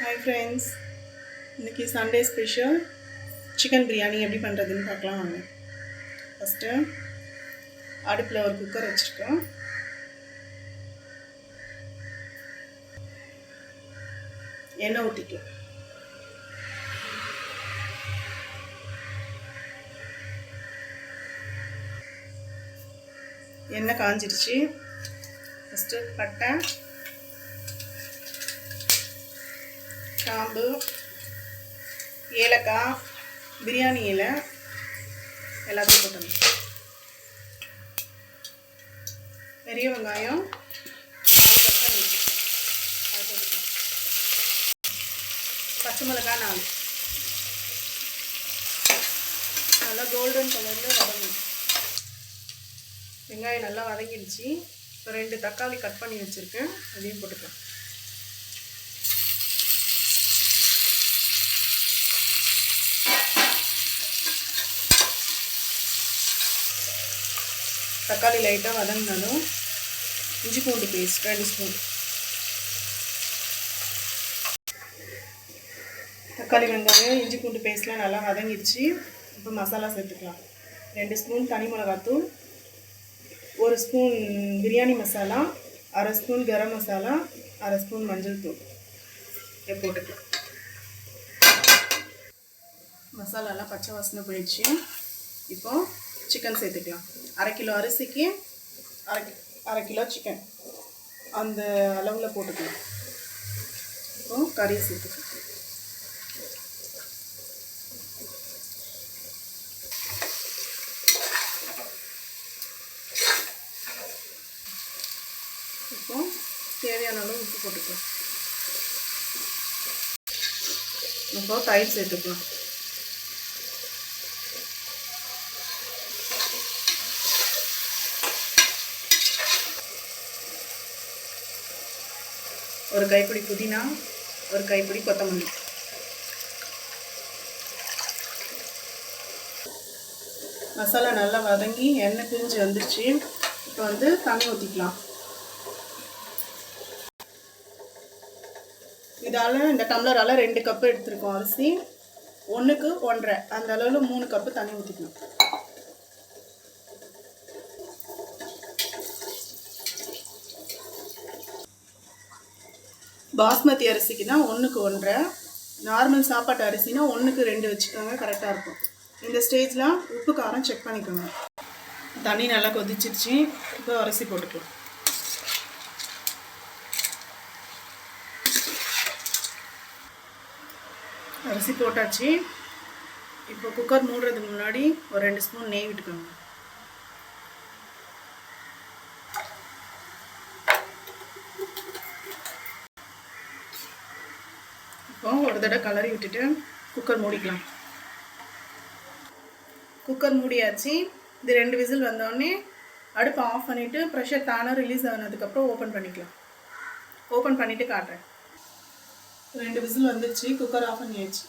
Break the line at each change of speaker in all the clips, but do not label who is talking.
Hi friends இன்றைக்கி Sunday special chicken biryani எப்படி பண்ணுறதுன்னு பார்க்கலாம் வாங்க. ஃபஸ்ட்டு அடுப்பில் ஒரு குக்கர் வச்சுருக்கோம். எண்ணெய் ஊற்றிக்கலாம் எண்ணெய் காஞ்சிருச்சு. ஃபஸ்ட்டு பட்டை. கிராம்பு ஏலக்காய் பிரியாணி இலை எல்லாத்தையும் போட்டணும் பெரிய வெங்காயம் நாலு போட்டுக்கலாம். பச்சை மிளகாய் நாலு. நல்லா கோல்டன் கலரில் வதங்கணும். வெங்காயம் நல்லா வதங்கிடுச்சு. இப்போ ரெண்டு தக்காளி கட் பண்ணி வச்சுருக்கேன். அதையும் போட்டுக்கலாம். தக்காளி லைட்டாக வதங்கினாலும் இஞ்சி பூண்டு பேஸ்ட் ரெண்டு ஸ்பூன் தக்காளி வெங்காயம் இஞ்சி பூண்டு பேஸ்ட்லாம் நல்லா வதங்கிடுச்சு. இப்போ மசாலா சேர்த்துக்கலாம். ரெண்டு ஸ்பூன் தனி மிளகாத்தூள் ஒரு ஸ்பூன் பிரியாணி மசாலா அரை ஸ்பூன் கரம் மசாலா அரை ஸ்பூன் மஞ்சள் தூள். இதை போட்டுக்கலாம். மசாலாலாம் பச்சை வாசனை போயிடுச்சு. இப்போது சிக்கன் சேர்த்துக்கலாம். அரை கிலோ அரிசிக்கு அரை அரை கிலோ சிக்கன் அந்த அளவில் போட்டுக்கலாம். அப்புறம் கறி சேர்த்துக்கலாம். இப்போ தேவையான அளவு உப்பு போட்டுக்கலாம். இப்போ தயிர் சேர்த்துக்கலாம். ஒரு கைப்பிடி புதினா ஒரு கைப்பிடி கொத்தமல்லி. மசாலா நல்லா வதங்கி எண்ணெய் பிரிஞ்சு வந்துருச்சு. இப்போ வந்து தண்ணி ஊற்றிக்கலாம் இதால் இந்த டம்ளரால் ரெண்டு கப்பு எடுத்துருக்கோம் அரிசி. ஒன்றுக்கு ஒன்றரை. அந்த அளவில் மூணு கப்பு தண்ணி ஊற்றிக்கணும் பாஸ்மதி அரிசிக்கு தான் ஒன்றுக்கு ஒன்றரை நார்மல் சாப்பாட்டு அரிசினா ஒன்றுக்கு ரெண்டு வச்சுக்கோங்க கரெக்டாக இருக்கும். இந்த ஸ்டேஜ்லாம் உப்பு காரம் செக் பண்ணிக்கோங்க. தண்ணி நல்லா கொதிச்சிருச்சு இப்போ அரிசி போட்டுக்கலாம். அரிசி போட்டாச்சு. இப்போ குக்கர் மூடுறதுக்கு முன்னாடி ஒரு ரெண்டு ஸ்பூன் நெய் விட்டுக்கோங்க. ஒரு தடவை கலரி விட்டுட்டு குக்கர் மூடிக்கலாம். குக்கர் மூடியாச்சு. இது ரெண்டு விசில் வந்தோடனே அடுப்பை ஆஃப் பண்ணிவிட்டு ப்ரெஷர் தானாக ரிலீஸ் ஆனதுக்கப்புறம் ஓப்பன் பண்ணிக்கலாம். ஓப்பன் பண்ணிவிட்டு காட்டுறேன். ரெண்டு விசில் வந்துடுச்சு குக்கர் ஆஃப் பண்ணியாச்சு.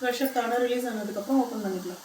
ப்ரெஷர் தானாக ரிலீஸ் ஆனதுக்கப்புறம் ஓப்பன் பண்ணிக்கலாம்.